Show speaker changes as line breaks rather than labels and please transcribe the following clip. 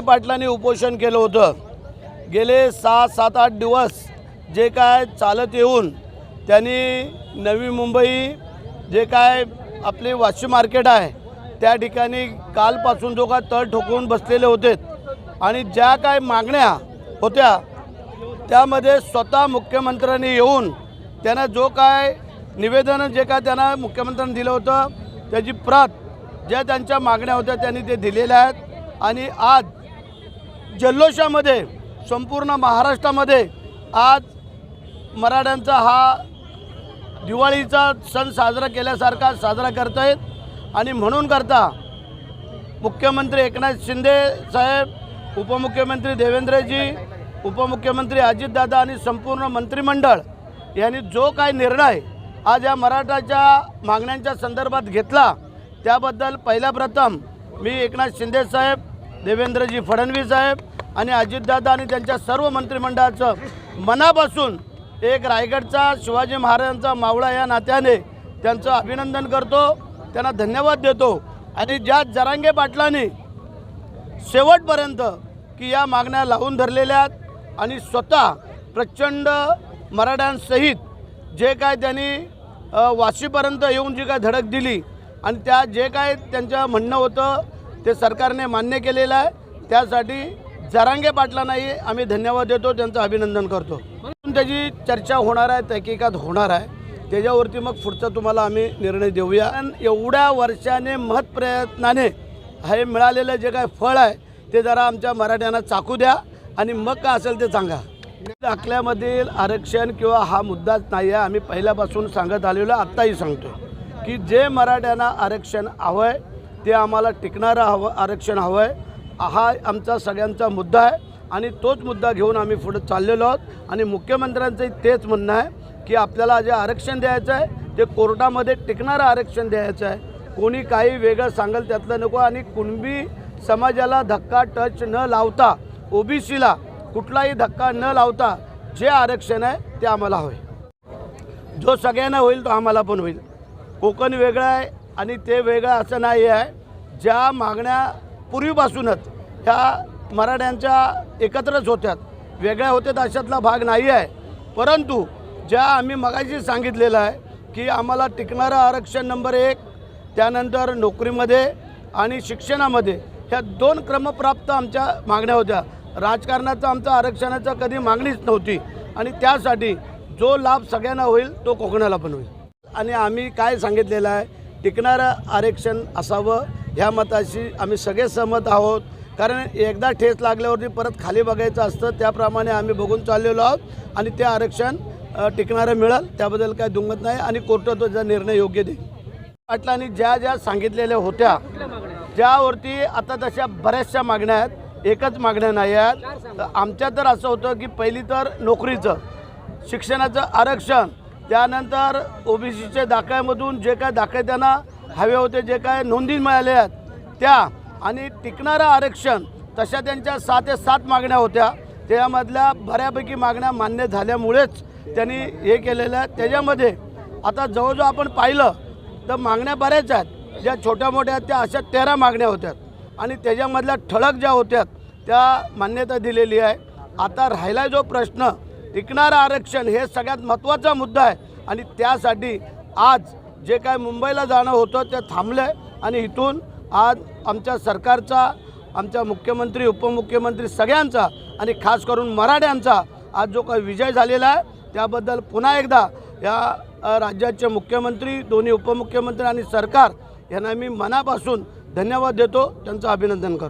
पाटलांनी उपोषण केलं होतं. गेले सहा सात आठ दिवस जे काय चालत येऊन त्यांनी नवी मुंबई जे काय आपले वाशी मार्केट आहे त्या ठिकाणी कालपासून जो काय तळ ठोकवून बसलेले होते आणि ज्या काय मागण्या होत्या त्यामध्ये स्वतः मुख्यमंत्र्यांनी येऊन त्यांना जो काय निवेदन जे काय त्यांना मुख्यमंत्र्यांनी दिलं होतं त्याची प्रत ज्या त्यांच्या मागण्या होत्या त्यांनी ते दिलेल्या आहेत. आणि आज जल्लोषामध्ये संपूर्ण महाराष्ट्रामध्ये आज मराठ्यांचा हा दिवाळीचा सण साजरा केल्यासारखा साजरा करतायत आणि म्हणून करता मुख्यमंत्री एकनाथ शिंदे साहेब उपमुख्यमंत्री देवेंद्रजी उपमुख्यमंत्री अजितदादा आणि संपूर्ण मंत्रिमंडळ यांनी जो काय निर्णय आज या मराठाच्या मागण्यांच्या संदर्भात घेतला त्याबद्दल पहिल्या प्रथम मी एकनाथ शिंदे साहेब देवेंद्रजी फडणवीस साहेब आणि अजितदादा आणि त्यांच्या सर्व मंत्रिमंडळाचं मनापासून एक रायगडचा शिवाजी महाराजांचा मावळा या नात्याने त्यांचं अभिनंदन करतो त्यांना धन्यवाद देतो. आणि ज्या जरांगे पाटलांनी शेवटपर्यंत की या मागण्या लावून धरलेल्या आहेत आणि स्वतः प्रचंड मराठ्यांसहित जे काय त्यांनी वाशीपर्यंत येऊन जी काय धडक दिली आणि त्या जे काय त्यांचं म्हणणं होतं ते सरकारने मान्य केलेलं आहे. त्यासाठी जरांगे पाटलांनाही आम्ही धन्यवाद देतो त्यांचं अभिनंदन करतो. त्याची चर्चा होणार आहे तहकीकात होणार आहे. त्याच्यावरती मग पुढचा तुम्हाला आम्ही निर्णय देऊया. आणि एवढ्या वर्षाने महत्प्रयत्नाने हे मिळालेलं जे काय फळ आहे ते जरा आमच्या मराठ्यांना चाकू द्या आणि मग काय असेल ते सांगा. दाखल्यामधील आरक्षण किंवा हा मुद्दाच नाही आहे आम्ही पहिल्यापासून सांगत आलेलो आत्ताही सांगतो की जे मराठ्यांना आरक्षण हवं आहे ते आम्हाला टिकणारं हवं आरक्षण हवं आहे हा आमचा सगळ्यांचा मुद्दा आहे आणि तोच मुद्दा घेऊन आम्ही पुढे चाललेलो आहोत. आणि मुख्यमंत्र्यांचंही तेच म्हणणं आहे की आपल्याला जे आरक्षण द्यायचं आहे ते कोर्टामध्ये टिकणारं आरक्षण द्यायचं आहे. कोणी काही वेगळं सांगेल त्यातलं नको. आणि कुणबी समाजाला धक्का टच न लावता ओबीसीला कुठलाही धक्का न लावता जे आरक्षण आहे ते आम्हाला हवे जो सगळ्यांना होईल तो आम्हाला पण होईल. कोकण वेगळं आहे आणि ते वेगळं असं नाही आहे. ज्या मागण्या पूर्वीपासूनच ह्या मराठ्यांच्या एकत्रच होत्यात. वेगळ्या होत्यात अशातला भाग नाही आहे. परंतु ज्या आम्ही मगाशी सांगितलेलं आहे की आम्हाला टिकणारं आरक्षण नंबर एक त्यानंतर नोकरीमध्ये आणि शिक्षणामध्ये ह्या दोन क्रमप्राप्त आमच्या मागण्या होत्या. राजकारणाचं आमचं आरक्षणाचं कधी मागणीच नव्हती. आणि त्यासाठी जो लाभ सगळ्यांना होईल तो कोकणाला पण होईल. आणि आम्ही काय सांगितलेलं आहे? टिकणारं आरक्षण असावं ह्या मताशी आम्ही सगळे सहमत आहोत. कारण एकदा ठेस लागल्यावरती परत खाली बघायचं असतं त्याप्रमाणे आम्ही बघून चाललेलो आहोत आणि ते आरक्षण टिकणारं मिळेल त्याबद्दल काय दुमत नाही आणि कोर्टात त्याचा निर्णय योग्य देईल. पाटलांनी ज्या ज्या सांगितलेल्या होत्या ज्यावरती आता तशा बऱ्याचशा मागण्या आहेत एकच मागण्या नाही आहेत. तर आमच्या तर असं होतं की पहिली तर नोकरीचं शिक्षणाचं आरक्षण त्यानंतर ओबीसीच्या दाखल्यामधून जे काय दाखले त्यांना हवे होते जे काय नोंदी मिळाल्या आहेत त्या आणि टिकणारं आरक्षण तशा त्यांच्या सात ते सात मागण्या होत्या. त्यामधल्या बऱ्यापैकी मागण्या मान्य झाल्यामुळेच त्यांनी हे केलेलं आहे. त्याच्यामध्ये आता जवळजवळ आपण पाहिलं तर मागण्या बऱ्याच आहेत. ज्या छोट्या मोठ्या आहेत त्या अशा तेरा मागण्या होत्या. आणि त्याच्यामधल्या ठळक ज्या होत्या त्या मान्यता दिलेली आहे. आता राहिला जो प्रश्न टिकणारं आरक्षण हे सगळ्यात महत्त्वाचा मुद्दा आहे. आणि त्यासाठी आज जे काय मुंबईला जाणं होतं ते थांबलं आहे आणि इथून आज आमच्या सरकारचा आमच्या मुख्यमंत्री उपमुख्यमंत्री सगळ्यांचा आणि खास करून मराठ्यांचा आज जो काही विजय झालेला आहे त्याबद्दल पुन्हा एकदा या राज्याचे मुख्यमंत्री दोन्ही उपमुख्यमंत्री आणि सरकार यांना मी मनापासून धन्यवाद देतो. त्यांचं अभिनंदन करतो.